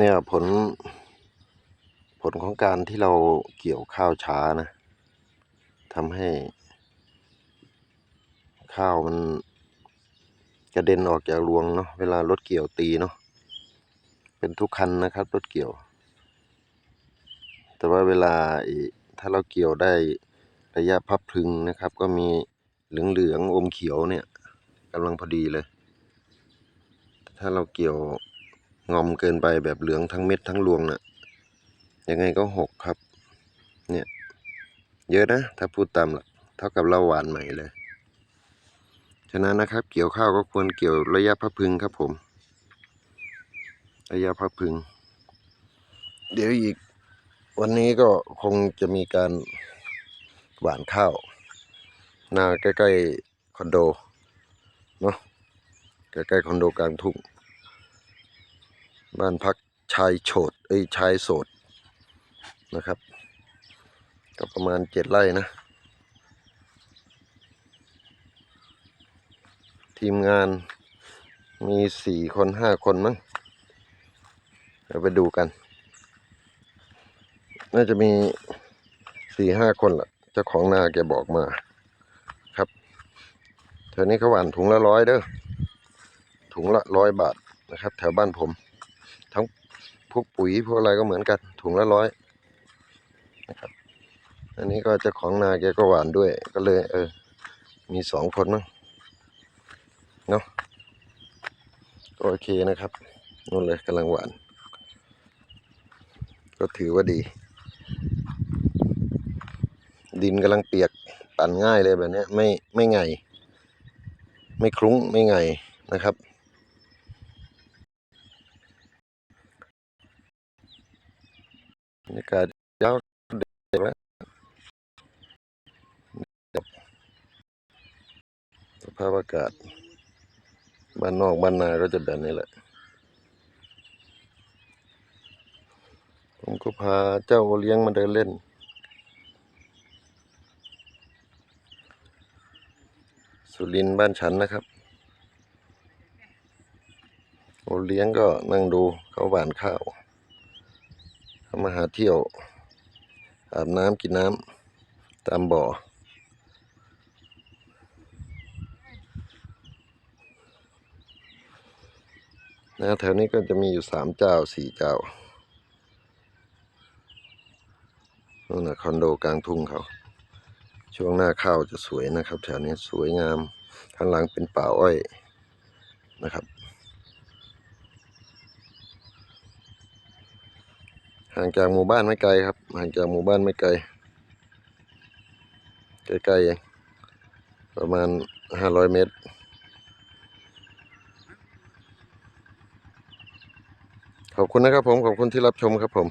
เนี่ยผล ผลของการที่เราเกี่ยวข้าวช้านะทำให้ ข้าวมันกระเด็นออกจากรวงเนาะเวลารถเกี่ยวตีเนาะเป็นทุกคันนะครับรถเกี่ยว แต่ว่าเวลาถ้าเราเกี่ยวได้ระยะพับพึงนะครับ ก็มีเหลืองเหลืองๆอมเขียวเนี่ยกำลังพอดีเลย ถ้าเราเกี่ยว งอมเกินไปแบบเหลืองทั้งเม็ดทั้งรวงน่ะ ยังไงก็หกครับ เนี่ย เยอะนะ ถ้าพูดตามหลักเท่ากับเราหวานใหม่เลย ฉะนั้นนะครับ เกี่ยวข้าวก็ควรเกี่ยวระยะพับพึงครับผม ระยะพับพึง เดี๋ยวอีก วันนี้ก็คงจะมีการหวานข้าวนาใกล้ๆคอนโดเนาะใกล้ๆคอนโดกลางทุ่ง บ้านพักชายโฉดเอ้ยชายโสดนะครับ ก็ประมาณเจ็ดไร่นะ ทีมงานมีสี่คนห้าคนมั้งเดี๋ยวไปดูกัน น่าจะมีสี่ห้าคนละเจ้าของนาแกบอกมาครับแถวนี้เขาหวานถุงละร้อยเด้อถุงละร้อยบาทนะครับ แถวบ้านผม วกปุ๋ยพวกอะไรก็เหมือนกันถุงละร้อยนะครับ อันนี้ก็จ้าของนาแกก็หวานด้วย ก็เลย เออ มีสองคนมั้งเนาะโอเคนะครับนู่นเลยกำลังหวาน ก็ถือว่าดี ดินกำลังเปียกปั่นง่ายเลยแบบนี้ไม่ไม่ไง ไม่คลุ้งไม่ไงนะครับ รรยากาศยาวเด็กแล้วสภาพอากาศ บ้านนอกบ้านนาก็จะแบบนี้แหละ ผมก็พาเจ้าเลี้ยงมาเดินเล่น สุรินบ้านฉันนะครับโอเลี้ยงก็นั่งดูเขาหวานข้าว มาหาเที่ยว อาบน้ำกินน้ำตามบ่อ นะแถวนี้ก็จะมีอยู่สามเจ้าสี่เจ้านู่นนะคอนโดกลางทุ่งเขาช่วงหน้าข้าวจะสวยนะครับ แถวนี้สวยงามข้างหลังเป็นป่าอ้อยนะครับ ห่างจากหมู่บ้านไม่ไกลครับ ห่างจากหมู่บ้านไม่ไกลใกล้ๆเองประมาณห้าร้อยเมตร ขอบคุณนะครับผม ขอบคุณที่รับชมครับผม